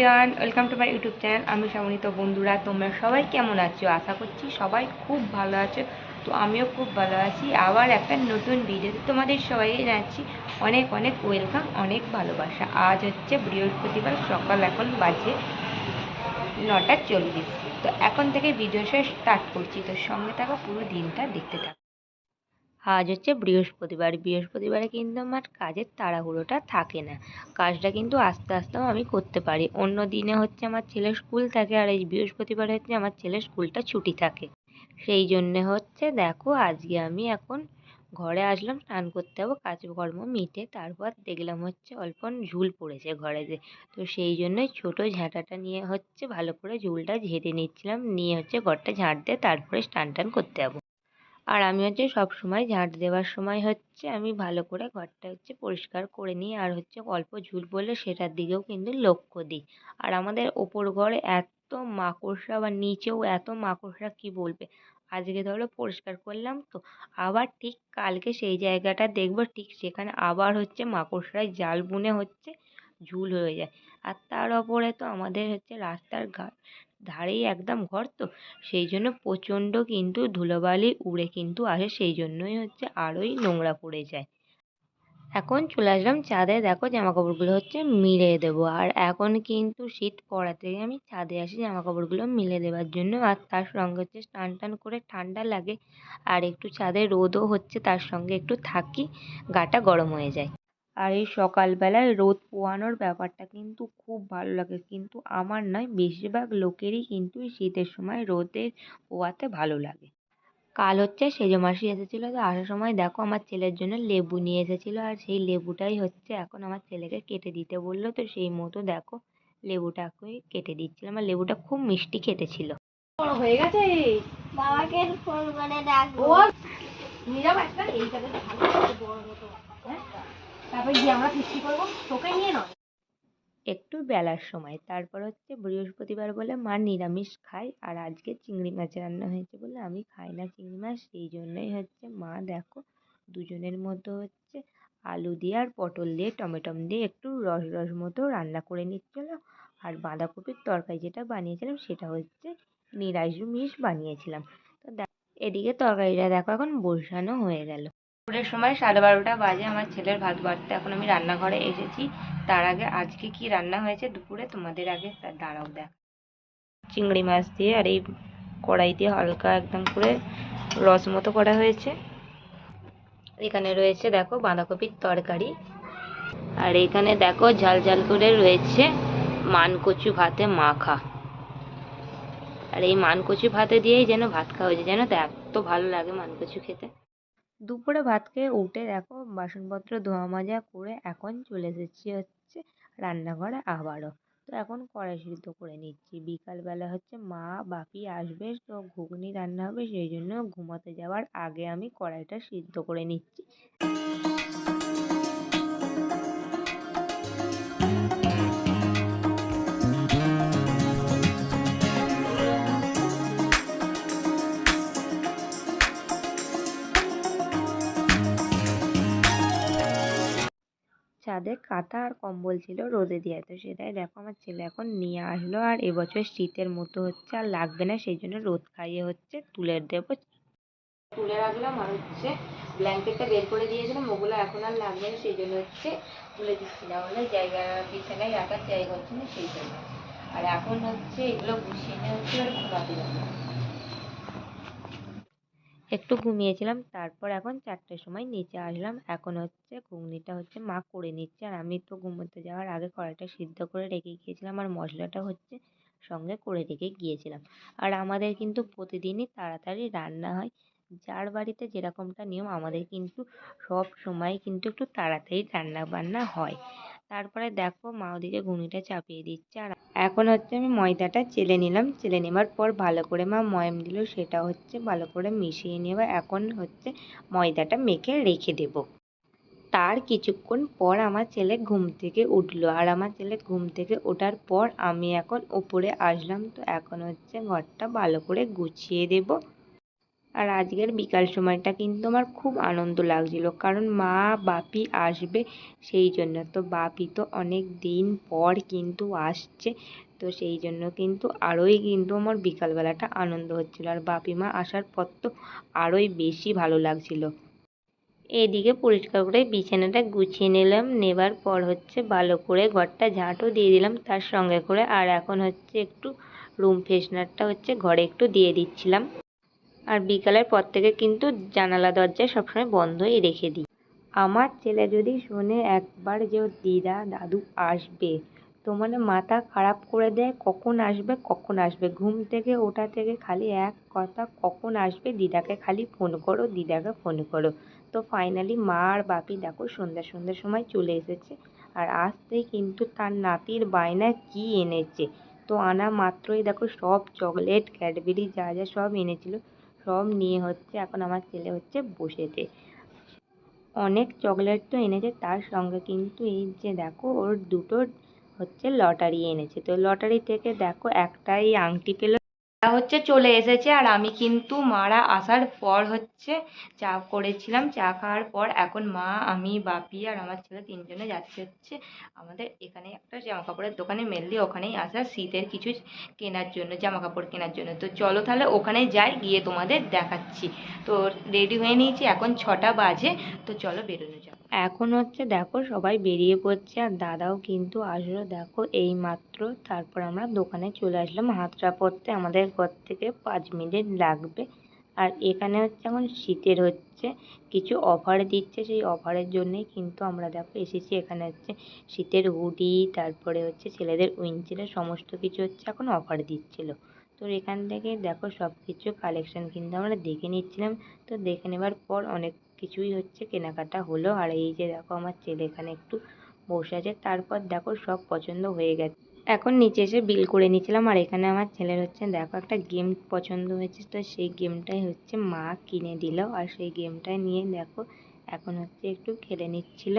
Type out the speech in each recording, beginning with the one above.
Everyone welcome to my YouTube channel আমি শ্রাবণী বন্ধুরা, তোমরা সবাই কেমন আছো? আশা করছি সবাই খুব ভালো আছো। তো আমিও খুব ভালো আছি। আবার একটা নতুন ভিডিওতে তোমাদের সবাই জানাচ্ছি অনেক অনেক ওয়েলকাম অনেক ভালোবাসা। আজ হচ্ছে বৃহস্পতিবার, সকাল এখন বাজে নটা চল্লিশ। তো এখন থেকে ভিডিও স্টার্ট করছি। তো সঙ্গে থাকা পুরো দিনটা দেখতে থাকো। আজ হচ্ছে বৃহস্পতিবার। বৃহস্পতিবারে কিন্তু আমার কাজের তাড়াহুড়োটা থাকে না। কাজটা কিন্তু আস্তে আস্তেও আমি করতে পারি। অন্য দিনে হচ্ছে আমার ছেলের স্কুল থাকে আর এই বৃহস্পতিবারে হচ্ছে আমার ছেলের স্কুলটা ছুটি থাকে। সেই জন্যে হচ্ছে দেখো আজকে আমি এখন ঘরে আসলাম, স্নান করতে যাব, কাজকর্ম মিটে তারপর দেখলাম হচ্ছে অল্প ঝুল পড়েছে ঘরেতে তো সেই জন্যই ছোটো ঝাঁটাটা নিয়ে হচ্ছে ভালো করে ঝুলটা ঝেড়ে নিচ্ছিলাম, নিয়ে হচ্ছে ঘরটা ঝাঁট দিয়ে তারপরে স্নান টান করতে যাব। আর আমি হচ্ছে সব সময় ঝাঁট দেওয়ার সময় হচ্ছে আমি ভালো করে ঘরটা হচ্ছে পরিষ্কার করে নিই। আর হচ্ছে অল্প ঝুল পড়লে সেটার দিকেও কিন্তু লক্ষ্য দিই। আর আমাদের ওপর ঘরে এত মাকড়সা বা নিচেও এত মাকড়সা কি বলবে? আজকে ধরো পরিষ্কার করলাম তো, আবার ঠিক কালকে সেই জায়গাটা দেখব, ঠিক সেখানে আবার হচ্ছে মাকড়সায় জাল বুনে হচ্ছে ঝুল হয়ে যায়। আর তার ওপরে তো আমাদের হচ্ছে রাস্তার গা ধারেই একদম ঘর তো। সেই জন্য প্রচণ্ড কিন্তু ধুলোবালি উড়ে কিন্তু আসে, সেই জন্যই হচ্ছে আরোই নোংরা পড়ে যায়। এখন চলে আসলাম ছাদে দেখো জামা কাপড়গুলো হচ্ছে মিলে দেবো। আর এখন কিন্তু শীত পড়াতে আমি ছাদে আসি জামা কাপড়গুলো মিলে দেওয়ার জন্য। আর তার সঙ্গে হচ্ছে স্নান টান করে ঠান্ডা লাগে। আর একটু ছাদে রোদও হচ্ছে, তার সঙ্গে একটু থাকি, গাটা গরম হয়ে যায়। আর এই সকালবেলায় রোদ পোয়ানোর ব্যাপারটা কিন্তু খুব ভালো লাগে। কিন্তু আমার নয় বেশিরভাগ লোকেরই কিন্তু এই শীতের সময় রোদে পোয়াতে ভালো লাগে। কাল হচ্ছে সেজো মাসি এসেছিল তো আসার সময় দেখো আমার ছেলের জন্য লেবু নিয়ে এসেছিল। আর সেই লেবুটাই হচ্ছে এখন আমার ছেলেকে কেটে দিতে বলল। তো সেই মতো দেখো লেবুটাকে কেটে দিচ্ছিলাম আর লেবুটা খুব মিষ্টি খেতে ছিল। বড় হয়ে গেছে? বাবাকে ফোন করে ডাকবো। একটা এইটাতে ভালো বড় মতো হ্যাঁ? তারপরে গিয়ে আমরা ফিস্টি করব। তোকে নিয়ে নয়। একটু বেলার সময়, তারপর হচ্ছে বৃহস্পতিবার বলে মা নিরামিষ খায় আর আজকে চিংড়ি মাছ রান্না হয়েছে বলে আমি খাই না চিংড়ি মাছ, সেই জন্যই হচ্ছে মা দেখো দুজনের মতো হচ্ছে আলু দিয়ে আর পটল দিয়ে, টমেটম দিয়ে একটু রস রস মতো রান্না করে নিচ্ছিলো। আর বাঁধাকপির তরকারি যেটা বানিয়েছিলাম সেটা হচ্ছে নিরামিষ বানিয়েছিলাম। তো এদিকে তরকারিটা দেখো এখন বসানো হয়ে গেল। দুপুরের সময় সাড়ে বারোটা বাজে আমার ছেলের ভাত বাড়তে এখন আমি রান্নাঘরে এসেছি। তার আগে আজকে কি রান্না হয়েছে দুপুরে তোমাদের আগে দাঁড়াও দেখ। চিংড়ি মাছ দিয়ে আর এই কড়াই দিয়ে হালকা একদম করে রস মতো করা হয়েছে। এখানে রয়েছে দেখো বাঁধাকপির তরকারি। আর এখানে দেখো ঝাল ঝাল করে রয়েছে মানকচু ভাতে মাখা। আর এই মানকচু ভাতে দিয়েই যেন ভাত খাওয়া হয়েছে জানো তো, এত ভালো লাগে মানকচু খেতে। দুপুরে ভাত খেয়ে উঠে দেখো, বাসনপত্র, ধোয়া মাজা করে এখন চলে এসেছি হচ্ছে রান্নাঘরে আবারও। তো এখন কড়াই সিদ্ধ করে নিচ্ছি। বিকালবেলা হচ্ছে মা, বাপি আসবে, তো ঘুগনি রান্না হবে, সেই জন্য ঘুমাতে যাওয়ার আগে আমি কড়াইটা সিদ্ধ করে নিচ্ছি। ছাদে কাঁথা আর কম্বল ছিল রোদে দেওয়া তো সেটাই দেখো আমার ছেলে এখন নিয়ে আসলো আর এবছর শীতের মতো হচ্ছে আর লাগবে না, সেই জন্য রোদ খাইয়ে হচ্ছে তুলে দেবো। তুলে রাখলাম আর হচ্ছে ব্ল্যাঙ্কেটটা বের করে দিয়েছিলাম, ওগুলো এখন আর লাগবে না, সেই জন্য হচ্ছে তুলে দিচ্ছি না। হলে জায়গা, বিছানায় রাখার জায়গা হচ্ছে না, সেই জন্য। আর এখন হচ্ছে এগুলো গুছিয়ে নিয়ে হচ্ছে ঘুমাতে যাব একটু ঘুমিয়েছিলাম, তারপর এখন চারটের সময় নিচে আসলাম। এখন হচ্ছে ঘুগনিটা হচ্ছে মা করে নিচ্ছে আর আমি তো ঘুমোতে যাওয়ার আগে কড়াইটা সিদ্ধ করে রেখে গিয়েছিলাম আর মশলাটা হচ্ছে সঙ্গে করে রেখে গিয়েছিলাম। আর আমাদের কিন্তু প্রতিদিনই তাড়াতাড়ি রান্না হয়। যার বাড়িতে যেরকমটা নিয়ম, আমাদের কিন্তু সব সময় কিন্তু একটু তাড়াতাড়ি রান্না বান্না হয়। তারপরে দেখো মা ওদিকে ঘুগনিটা চাপিয়ে দিচ্ছে আর এখন হচ্ছে আমি ময়দাটা চেলে নিলাম। চেলে নেবার পর ভালো করে মা ময়াম দিল, সেটা হচ্ছে ভালো করে মিশিয়ে নেব এখন হচ্ছে ময়দাটা মেখে রেখে দেব। তার কিছুক্ষণ পর আমার ছেলে ঘুম থেকে উঠল আর আমার ছেলে ঘুম থেকে ওঠার পর আমি এখন উপরে আসলাম। তো এখন হচ্ছে ঘরটা ভালো করে গুছিয়ে দেব। আর আজকের বিকাল সময়টা কিন্তু আমার খুব আনন্দ লাগছিল, কারণ মা, বাপি আসবে সেই জন্য। তো বাপি তো অনেক দিন পর কিন্তু আসছে, তো সেই জন্য কিন্তু আরোই কিন্তু আমার বিকালবেলাটা আনন্দ হচ্ছিল। আর বাপি মা আসার পর তো আরোই বেশি ভালো লাগছিল। এদিকে পরিষ্কার করে বিছানাটা গুছিয়ে নিলাম, নেবার পর হচ্ছে ভালো করে ঘরটা ঝাঁটও দিয়ে দিলাম, তার সঙ্গে করে আর এখন হচ্ছে একটু রুম ফ্রেশনারটা হচ্ছে ঘরে একটু দিয়ে দিচ্ছিলাম। আর বিকালের পর থেকে কিন্তু জানালা দরজা সবসময় বন্ধই রেখে দিই। আমার ছেলে যদি শোনে একবার যে দিদা, দাদু আসবে, তো মানে মাথা খারাপ করে দেয়, কখন আসবে কখন আসবে? ঘুম থেকে, ওঠা থেকে খালি এক কথা, কখন আসবে? দিদাকে খালি ফোন করো, দিদাকে ফোন করো। তো ফাইনালি মা আর বাপি দেখো সন্ধ্যা, সন্ধ্যার সময় চলে এসেছে। আর আসতেই কিন্তু তার নাতির বায়না কি এনেছে? তো আনা মাত্রই দেখো সব চকলেট ক্যাডবেরি যা যা সব এনেছিল। সব নিয়ে হচ্ছে এখন আমার ছেলে হচ্ছে বসেছে। অনেক চকলেট তো এনেছে, তার সঙ্গে কিন্তু এই যে দেখো, ওর দুটো হচ্ছে লটারি এনেছে। তো লটারি থেকে দেখো একটাই আংটি পেল তা হচ্ছে চলে এসেছে আর আমি কিন্তু মারা আসার পর হচ্ছে চা করেছিলাম, চা খাওয়ার পর এখন মা, আমি, বাপি আর আমার ছেলে তিনজনে যাচ্ছে হচ্ছে আমাদের এখানে একটা জামা কাপড়ের দোকানে মেনলি ওখানেই আসা শীতের কিছু কেনার জন্য জামা কাপড় কেনার জন্য। তো চলো তাহলে ওখানে যাই, গিয়ে তোমাদের দেখাচ্ছি। তো রেডি হয়ে নিয়েছি, এখন ছটা বাজে, তো চলো বেরোনো যাক। এখন হচ্ছে দেখো সবাই বেরিয়ে পড়ছে আর দাদাও কিন্তু আসলো। দেখো এই মাত্র তারপর আমরা দোকানে চলে আসলাম হাতটা পরতে আমাদের ঘর থেকে পাঁচ মিনিট লাগবে। আর এখানে হচ্ছে এখন শীতের হচ্ছে, কিছু অফার দিচ্ছে, সেই অফারের জন্যই কিন্তু আমরা দেখো এসেছি এখানে হচ্ছে শীতের হুডি, তারপরে হচ্ছে ছেলেদের উইঞ্চিলের সমস্ত কিছু হচ্ছে এখন অফার দিচ্ছিল। তো এখান থেকে দেখো সব কিছু কালেকশন কিন্তু আমরা দেখে নিচ্ছিলাম। তো দেখে নেবার পর অনেক কিছুই হচ্ছে কেনাকাটা হলো। আর এই যে দেখো আমার ছেলে এখানে একটু বসে আছে। তারপর দেখো সব পছন্দ হয়ে গেছে। এখন নিচে এসে বিল করে নিয়েছিলাম। আর এখানে আমার ছেলের হচ্ছে দেখো একটা গেম পছন্দ হয়েছে। তো সেই গেমটাই হচ্ছে মা কিনে দিল। আর সেই গেমটাই নিয়ে দেখো এখন হচ্ছে একটু খেলে নিচ্ছিল।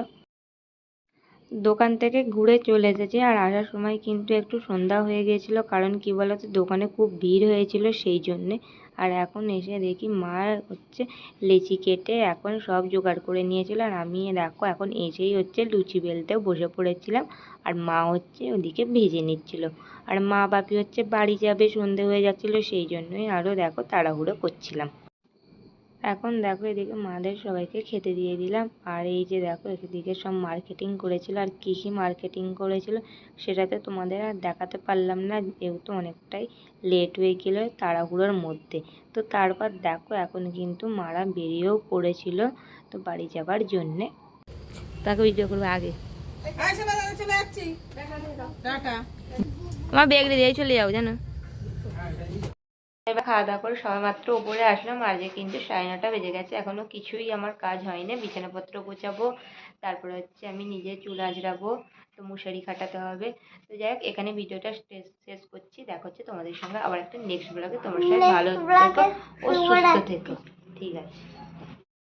দোকান থেকে ঘুরে চলে এসেছি। আর আসার সময় কিন্তু একটু সন্ধ্যা হয়ে গিয়েছিল। কারণ কি বলতো? দোকানে খুব ভিড় হয়েছিল সেই জন্যে। আর এখন এসে দেখি মা হচ্ছে লেচি কেটে এখন সব জোগাড় করে নিয়েছিল। আর আমি দেখো এখন এসেই হচ্ছে লুচি বেলতেও বসে পড়েছিলাম। আর মা হচ্ছে ওদিকে ভেজে নিচ্ছিল। আর মা বাপি হচ্ছে বাড়ি যাবে, সন্ধে হয়ে যাচ্ছিল, সেই জন্যই আরও দেখো তাড়াহুড়ো করছিলাম। এখন দেখো এদিকে মাদের সবাইকে খেতে দিয়ে দিলাম। আর এই যে দেখো এদিকে সব মার্কেটিং করেছিল আর কী কী মার্কেটিং করেছিল সেটাতে তোমাদের আর দেখাতে পারলাম না। যেহেতু অনেকটাই লেট হয়ে গেল তাড়াহুড়োর মধ্যে। তো তারপর দেখো এখন কিন্তু মারা বেরিয়েও পড়েছিল তো বাড়ি যাবার জন্যে। তাকে ভিডিও করব আগে। আমার ব্যাগ দিয়ে চলে যাও জানো। এবার খাওয়া দাওয়া করে সবাই মাত্র উপরে আসলাম আর যে কিন্তু সাড়ে নটা বেজে গেছে এখনও কিছুই আমার কাজ হয়নি। বিছানাপত্র গোছাবো তারপরে হচ্ছে আমি নিজে চুল আঁচড়াবো তো মশারি খাটাতে হবে। তো যাই হোক এখানে ভিডিওটা শেষ শেষ করছি। দেখা হচ্ছে তোমাদের সঙ্গে আবার একটা নেক্সট ব্লগে তোমার সঙ্গে ভালো থেকো ও সুস্থ থেকো। ঠিক আছে।